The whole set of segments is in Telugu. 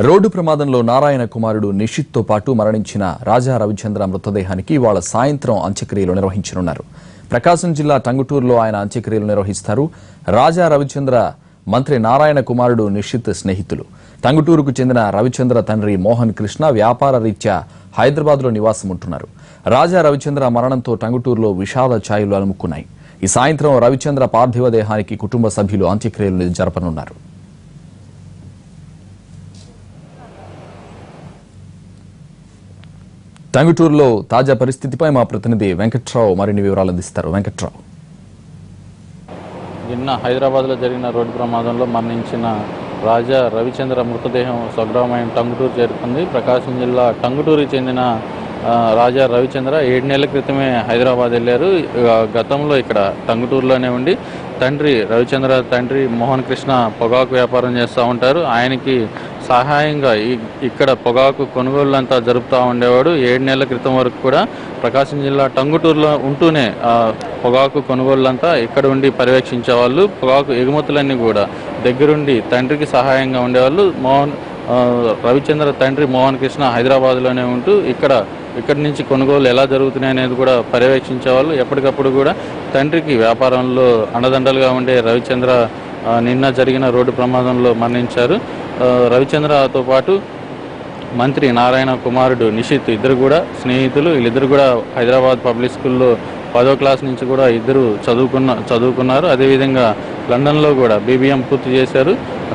రోడ్డు ప్రమాదంలో నారాయణ కుమారుడు నిషిత్తో పాటు మరణించిన రాజా రవిచంద్ర మృతదేహానికి ఇవాళ సాయంత్రం అంత్యక్రియలు నిర్వహించనున్నారు. ప్రకాశం జిల్లా టంగుటూరులో ఆయన అంత్యక్రియలు నిర్వహిస్తారు. రాజా రవిచంద్ర మంత్రి నారాయణ కుమారుడు నిషిత్ స్నేహితులు. టంగుటూరుకు చెందిన రవిచంద్ర తండ్రి మోహన్ కృష్ణ వ్యాపార రీత్యా హైదరాబాద్లో నివాసం ఉంటున్నారు. రాజా రవిచంద్ర మరణంతో టంగుటూరులో విషాద ఛాయలు అలుముకున్నాయి. ఈ సాయంత్రం రవిచంద్ర పార్థివ దేహానికి కుటుంబ సభ్యులు అంత్యక్రియలు జరపనున్నారు. టంగుటూరులో తాజా పరిస్థితిపై మా ప్రతినిధి వెంకట్రావు మరిన్ని వివరాలు అందిస్తారు. వెంకట్రావు. నిన్న హైదరాబాద్లో జరిగిన రోడ్డు ప్రమాదంలో మరణించిన రాజా రవిచంద్ర మృతదేహం స్వగ్రామైన టంగుటూరు చేరుకుంది. ప్రకాశం జిల్లా టంగుటూరుకి చెందిన రాజా రవిచంద్ర ఏడు నెలల క్రితమే హైదరాబాద్ వెళ్ళారు. గతంలో ఇక్కడ టంగుటూరులోనే ఉండి తండ్రి రవిచంద్ర తండ్రి మోహన్ కృష్ణ పొగాకు వ్యాపారం చేస్తూ ఉంటారు. ఆయనకి సహాయంగా ఇక్కడ పొగాకు కొనుగోళ్ళంతా జరుపుతూ ఉండేవాడు. ఏడు నెలల క్రితం వరకు కూడా ప్రకాశం జిల్లా టంగుటూరులో ఉంటూనే పొగాకు కొనుగోళ్ళంతా ఇక్కడ ఉండి పర్యవేక్షించేవాళ్ళు. పొగాకు ఎగుమతులన్నీ కూడా దగ్గరుండి తండ్రికి సహాయంగా ఉండేవాళ్ళు. మోహన్ రవిచంద్ర తండ్రి మోహన్ కృష్ణ హైదరాబాద్లోనే ఉంటూ ఇక్కడ ఇక్కడి నుంచి కొనుగోలు ఎలా జరుగుతున్నాయి అనేది కూడా పర్యవేక్షించేవాళ్ళు. ఎప్పటికప్పుడు కూడా తండ్రికి వ్యాపారంలో అండదండలుగా ఉండే రవిచంద్ర నిన్న జరిగిన రోడ్డు ప్రమాదంలో మరణించారు. రవిచంద్రతో పాటు మంత్రి నారాయణ కుమారుడు నిషిత్ ఇద్దరు కూడా స్నేహితులు. వీళ్ళిద్దరు కూడా హైదరాబాద్ పబ్లిక్ స్కూల్లో పదో క్లాస్ నుంచి కూడా ఇద్దరు చదువుకున్న చదువుకున్నారు. అదేవిధంగా లండన్లో కూడా బీబీఎం పూర్తి చేశారు.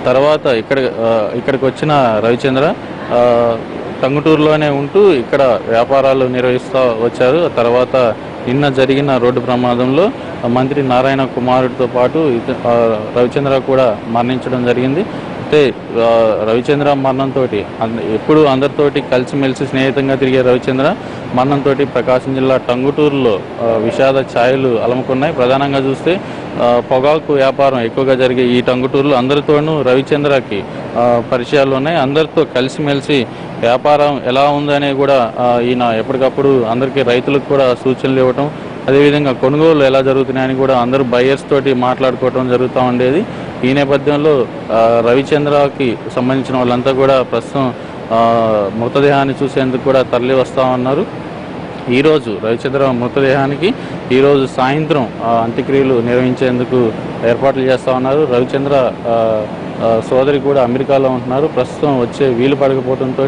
తర్వాత ఇక్కడ ఇక్కడికి వచ్చిన రవిచంద్ర టంగుటూరులోనే ఉంటూ ఇక్కడ వ్యాపారాలు నిర్వహిస్తూ వచ్చారు. తర్వాత నిన్న జరిగిన రోడ్డు ప్రమాదంలో మంత్రి నారాయణ కుమారుడితో పాటు రవిచంద్ర కూడా మరణించడం జరిగింది. అయితే రవిచంద్ర మరణంతో ఎప్పుడు అందరితోటి కలిసిమెలిసి స్నేహితంగా తిరిగే రవిచంద్ర మరణంతో ప్రకాశం జిల్లా టంగుటూరులో విషాద ఛాయలు అలముకున్నాయి. ప్రధానంగా చూస్తే పొగాకు వ్యాపారం ఎక్కువగా జరిగే ఈ టంగుటూరులో అందరితోనూ రవిచంద్రకి పరిచయాలు ఉన్నాయి అందరితో కలిసిమెలిసి వ్యాపారం ఎలా ఉందనే కూడా ఈయన ఎప్పటికప్పుడు అందరికీ రైతులకు కూడా సూచనలు ఇవ్వటం అదేవిధంగా కొనుగోలు ఎలా జరుగుతున్నాయని కూడా అందరూ బయ్యర్స్ తోటి మాట్లాడుకోవటం జరుగుతూ ఉండేది. ఈ నేపథ్యంలో రవిచంద్రకి సంబంధించిన వాళ్ళంతా కూడా ప్రస్తుతం మృతదేహాన్ని చూసేందుకు కూడా తరలి వస్తూ ఉన్నారు. ఈరోజు రవిచంద్ర మృతదేహానికి ఈరోజు సాయంత్రం అంత్యక్రియలు నిర్వహించేందుకు ఏర్పాట్లు చేస్తూ ఉన్నారు. రవిచంద్ర సోదరి కూడా అమెరికాలో ఉంటున్నారు. ప్రస్తుతం వచ్చే వీలు పడకపోవడంతో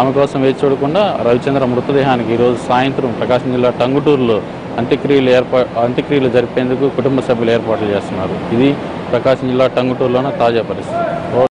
ఆమె కోసం వేచి చూడకుండా రవిచంద్ర మృతదేహానికి ఈరోజు సాయంత్రం ప్రకాశం జిల్లా టంగుటూరులో అంత్యక్రియలు ఏర్పా అంత్యక్రియలు జరిపేందుకు కుటుంబ సభ్యులు ఏర్పాట్లు చేస్తున్నారు. ఇది ప్రకాశం జిల్లా టంగుటూరులోన తాజా పరిస్థితి.